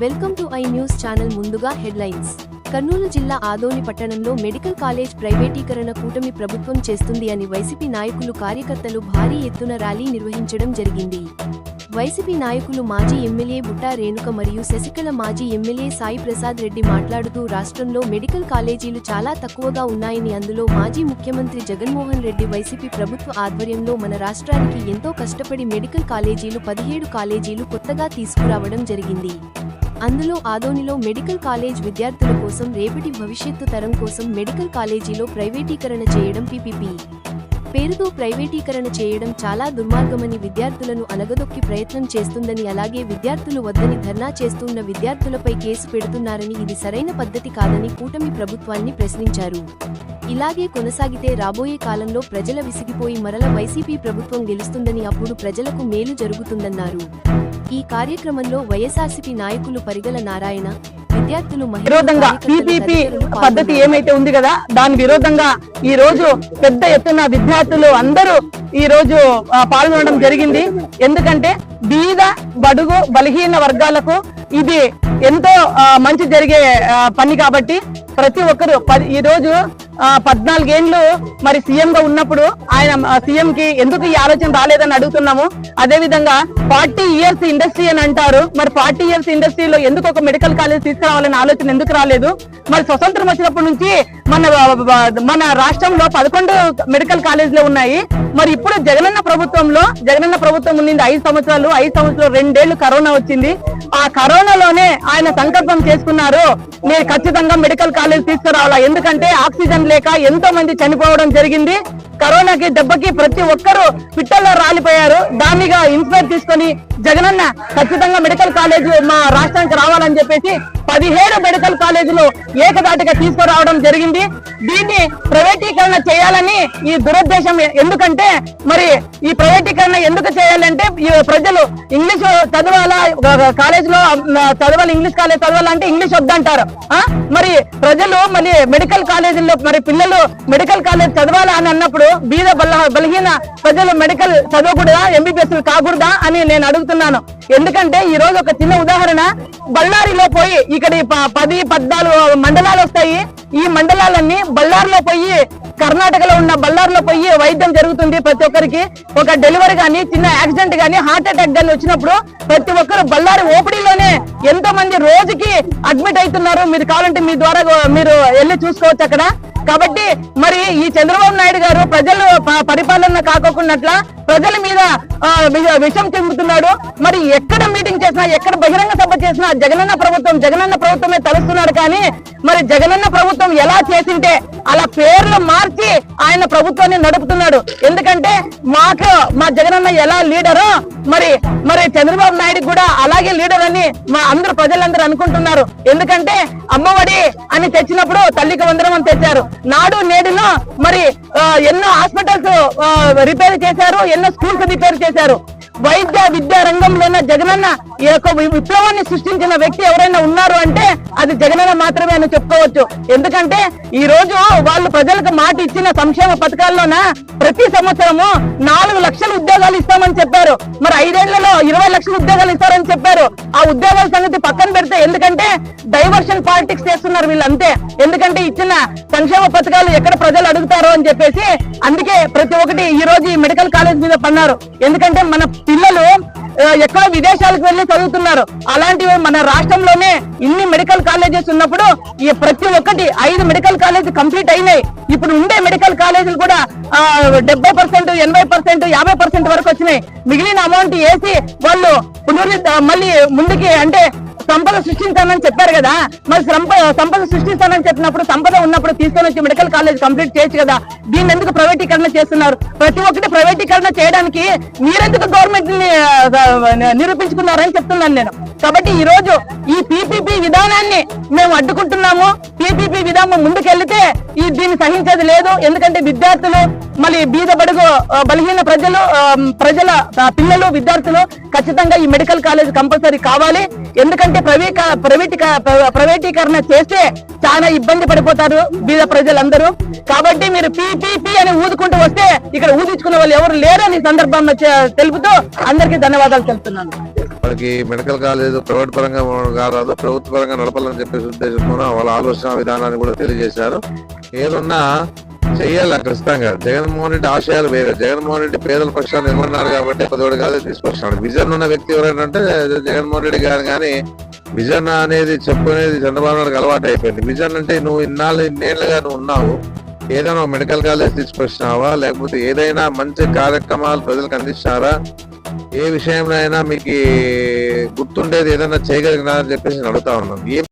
welcome to I news channel ముందుగా headlines Kurnool జిల్లా ఆదోని పట్టణంలో మెడికల్ కాలేజ్ ప్రైవేటీకరణ కూటమి ప్రభుత్వం చేస్తుంది అని వైసీపీ నాయకులు కార్యకర్తలు భారీ ఎత్తున ర్యాలీ నిర్వహించడం జరిగింది. వైసీపీ నాయకులు మాజీ ఎమ్మెల్యే బుట్టా రేణుక మరియు శశికళ మాజీ ఎమ్మెల్యే సాయి ప్రసాద్ రెడ్డి మాట్లాడుతూ రాష్ట్రంలో మెడికల్ కాలేజీలు చాలా తక్కువగా ఉన్నాయని అందులో మాజీ ముఖ్యమంత్రి జగన్మోహన్ రెడ్డి వైసీపీ ప్రభుత్వ ఆధ్వర్యంలో మన రాష్ట్రానికి ఎంతో కష్టపడి మెడికల్ కాలేజీలు పదిహేడు కాలేజీలు కొత్తగా తీసుకురావడం జరిగింది. అందులో ఆదోనిలో మెడికల్ కాలేజ్ విద్యార్థుల కోసం రేపటి భవిష్యత్తు తరం కోసం మెడికల్ కాలేజీలో ప్రైవేటీకరణ చేయడం పిపిపి. పేరుతో ప్రైవేటీకరణ చేయడం చాలా దుర్మార్గమని విద్యార్థులను అనగదొక్కి ప్రయత్నం చేస్తుందని అలాగే విద్యార్థులు వద్దని ధర్నా చేస్తున్న విద్యార్థులపై కేసు పెడుతున్నారని ఇది సరైన పద్ధతి కాదని కూటమి ప్రభుత్వాన్ని ప్రశ్నించారు. ఇలాగే కొనసాగితే రాబోయే కాలంలో ప్రజల విసిగిపోయి మరల వైసీపీ ప్రభుత్వం గెలుస్తుందని అప్పుడు ప్రజలకు మేలు జరుగుతుందన్నారు ఈ కార్యక్రమంలో వైఎస్ఆర్సీపీ నాయకులు పరిగల నారాయణ విద్యార్థులు విరోధంగా పీపీపీ పద్ధతి. ఏమైతే ఉంది కదా దాని విరోధంగా ఈ రోజు పెద్ద ఎత్తున విద్యార్థులు అందరూ ఈ రోజు పాల్గొనడం జరిగింది ఎందుకంటే బీద బడుగు బలహీన వర్గాలకు ఇది ఎంతో మంచి జరిగే పని కాబట్టి ప్రతి ఒక్కరు ఈ రోజు పద్నాలుగేండ్లు మరి సీఎం గా ఉన్నప్పుడు ఆయన సీఎం కి ఎందుకు ఈ ఆలోచన రాలేదని అడుగుతున్నాము. అదే విధంగా ఫార్టీ ఇయర్స్ ఇండస్ట్రీ అని అంటారు. మరి ఫార్టీ ఇయర్స్ ఇండస్ట్రీలో ఎందుకు ఒక మెడికల్ కాలేజ్ తీసుకురావాలనే ఆలోచన ఎందుకు రాలేదు? మరి స్వతంత్రం వచ్చినప్పటి నుంచి మన మన రాష్ట్రంలో పదకొండు మెడికల్ కాలేజీలు ఉన్నాయి. మరి ఇప్పుడు జగనన్న ప్రభుత్వంలో జగనన్న ప్రభుత్వం ఉండింది ఐదు సంవత్సరాలు ఐదు సంవత్సరాలు రెండేళ్ళు కరోనా వచ్చింది. ఆ కరోనాలోనే ఆయన సంకల్పం చేసుకున్నారు. నేను ఖచ్చితంగా మెడికల్ కాలేజ్ తీసుకురావాలా? ఎందుకంటే ఆక్సిజన్ లేక ఎంతో మంది చనిపోవడం జరిగింది. కరోనాకి దెబ్బకి ప్రతి ఒక్కరూ పిట్టల్లో రాలిపోయారు. దానిగా ఇన్స్పైర్ తీసుకొని జగనన్న ఖచ్చితంగా మెడికల్ కాలేజ్ మా రాష్ట్రానికి రావాలని చెప్పేసి పదిహేడు మెడికల్ కాలేజీలు ఏకదాటిగా తీసుకురావడం జరిగింది. దీన్ని ప్రైవేటీకరణ చేయాలని ఈ దురుద్దేశం ఎందుకంటే మరి ఈ ప్రైవేటీకరణ ఎందుకు చేయాలంటే ఈ ప్రజలు ఇంగ్లీష్ చదవాలా కాలేజ్లో చదవాలి ఇంగ్లీష్ కాలేజ్ చదవాలంటే ఇంగ్లీష్ వద్దంటారు. మరి ప్రజలు మళ్ళీ మెడికల్ కాలేజీల్లో మరి పిల్లలు మెడికల్ కాలేజ్ చదవాలా అని అన్నప్పుడు బీద బల బలహీన ప్రజలు మెడికల్ చదవకూడదా ఎంబీబీఎస్ కాకూడదా అని నేను అడుగుతున్నాను. ఎందుకంటే ఈ రోజు ఒక చిన్న ఉదాహరణ బళ్ళారిలో పోయి ఇక్కడ పది పద్నాలుగు మండలాలు వస్తాయి. ఈ మండలాలన్నీ బళ్ళార్లో పోయి కర్ణాటకలో ఉన్న బళ్ళార్లో పోయి వైద్యం జరుగుతుంది ప్రతి ఒక్కరికి. ఒక డెలివరీ కానీ చిన్న యాక్సిడెంట్ కానీ హార్ట్ అటాక్ కానీ వచ్చినప్పుడు ప్రతి ఒక్కరు బళ్ళారి ఓపిడిలోనే ఎంతో మంది రోజుకి అడ్మిట్ అవుతున్నారు. మీరు కావాలంటే మీ ద్వారా మీరు వెళ్ళి చూసుకోవచ్చు అక్కడ. కాబట్టి మరి ఈ చంద్రబాబు నాయుడు గారు ప్రజలు పరిపాలన కాకోకున్నట్లా ప్రజల మీద విషం చెందుతున్నాడు మరి ఎక్కడ మీటింగ్ చేసినా ఎక్కడ బహిరంగ సభ చేసినా జగనన్న ప్రభుత్వం జగనన్న ప్రభుత్వమే తలుస్తున్నాడు కానీ మరి జగనన్న ప్రభుత్వం ఎలా చేసింటే అలా పేర్లు మార్చి ఆయన ప్రభుత్వాన్ని నడుపుతున్నాడు. ఎందుకంటే మాకు మా జగనన్న ఎలా లీడరో మరి మరి చంద్రబాబు నాయుడు కూడా అలాగే లీడర్ అని మా అందరు ప్రజలందరూ అనుకుంటున్నారు. ఎందుకంటే అమ్మఒడి అని తెచ్చినప్పుడు తల్లికి వందనం అని తెచ్చారు. నాడు నేడులో మరి ఆ, ఎన్నో హాస్పిటల్స్ రిపేర్ చేశారు ఎన్నో స్కూల్స్ రిపేర్ చేశారు. వైద్య విద్యా రంగంలోన జగనన్న ఈ యొక్క విప్లవాన్ని సృష్టించిన వ్యక్తి ఎవరైనా ఉన్నారు అంటే అది జగనన్న మాత్రమే అని చెప్పుకోవచ్చు. ఎందుకంటే ఈ రోజు వాళ్ళు ప్రజలకు మాట ఇచ్చిన సంక్షేమ పథకాల్లోన ప్రతి సంవత్సరము నాలుగు లక్షల ఉద్యోగాలు ఇస్తామని చెప్పారు. మరి ఐదేళ్ళలో ఇరవై లక్షల ఉద్యోగాలు ఇస్తారని చెప్పారు. ఆ ఉద్యోగాల సంగతి పక్కన పెడితే ఎందుకంటే డైవర్షన్ పాలిటిక్స్ చేస్తున్నారు వీళ్ళంతే. ఎందుకంటే ఇచ్చిన సంక్షేమ పథకాలు ఎక్కడ ప్రజలు అడుగుతారో అని చెప్పేసి అందుకే ప్రతి ఒక్కటి ఈ రోజు ఈ మెడికల్ కాలేజ్ మీద పన్నారు ఎందుకంటే మన పిల్లలు ఎక్కడో విదేశాలకు వెళ్ళి చదువుతున్నారు. అలాంటివి మన రాష్ట్రంలోనే ఇన్ని మెడికల్ కాలేజెస్ ఉన్నప్పుడు ఈ ప్రతి ఒక్కటి ఐదు మెడికల్ కాలేజ్ కంప్లీట్ అయినాయి. ఇప్పుడు ఉండే మెడికల్ కాలేజీలు కూడా డెబ్బై పర్సెంట్ ఎనభై పర్సెంట్ యాభై పర్సెంట్ వరకు వచ్చినాయి. మిగిలిన అమౌంట్ వేసి వాళ్ళు పునరుద్ధ మళ్ళీ ముందుకి అంటే సంపద సృష్టించానని చెప్పారు కదా మరి సంప- సంపద సృష్టిస్తానని చెప్పినప్పుడు సంపద ఉన్నప్పుడు తీసుకొని వచ్చి మెడికల్ కాలేజ్ కంప్లీట్ చేయొచ్చు కదా దీన్ని ఎందుకు ప్రైవేటీకరణ చేస్తున్నారు? ప్రతి ఒక్కటి ప్రైవేటీకరణ చేయడానికి మీరెందుకు గవర్నమెంట్ని నిరూపించుకున్నారని చెప్తున్నాను నేను. కాబట్టి ఈ రోజు ఈ పీపీపీ విధానాన్ని మేము అడ్డుకుంటున్నాము. పీపీపీ విధానం ముందుకెళ్తే ఈ దీన్ని సహించేది లేదు. ఎందుకంటే విద్యార్థులు మళ్ళీ బీద బడుగు బలహీన ప్రజలు ప్రజల పిల్లలు విద్యార్థులు ఖచ్చితంగా ఈ మెడికల్ కాలేజ్ కంపల్సరీ కావాలి. ఎందుకంటే ప్రైవేట్ ప్రైవేట్ ప్రైవేటీకరణ చేస్తే చాలా ఇబ్బంది పడిపోతారు బీద ప్రజలందరూ. కాబట్టి మీరు పీ అని ఊదుకుంటూ వస్తే ఇక్కడ ఊదించుకునే వాళ్ళు ఎవరు లేరని అని సందర్భంలో తెలుపుతూ అందరికీ ధన్యవాదాలు తెలుపుతున్నాను. మనకి మెడికల్ కాలేజ్ ప్రైవేట్ పరంగా కాదు ప్రభుత్వ పరంగా నడపాలని చెప్పేసి ఉద్దేశంతో వాళ్ళ ఆలోచన విధానాన్ని కూడా తెలియజేశారు. ఏదన్నా చెయ్యాలి ఖచ్చితంగా. జగన్మోహన్ రెడ్డి ఆశయాలు వేరే. జగన్మోహన్ రెడ్డి పేదల పక్షాన్ని ఇవ్వన్నారు కాబట్టి పదోడు కాదు తీసుకొచ్చాడు విజన్ ఉన్న వ్యక్తి ఎవరైనా జగన్మోహన్ రెడ్డి గారు. కానీ విజన్ అనేది చెప్పుకునేది చంద్రబాబు నాయుడుకి అలవాటు అయిపోయింది. విజన్ అంటే నువ్వు ఇన్నాళ్ళు ఇన్నేళ్ళుగా నువ్వు ఉన్నావు. ఏదైనా మెడికల్ కాలేజ్ తీసుకొచ్చినావా? లేకపోతే ఏదైనా మంచి కార్యక్రమాలు ప్రజలకు అందిస్తారా ఏ విషయంలో అయినా మీకు గుర్తుండేది ఏదైనా చేయగలిగినా అని చెప్పేసి నేను అడుగుతా ఉన్నాను.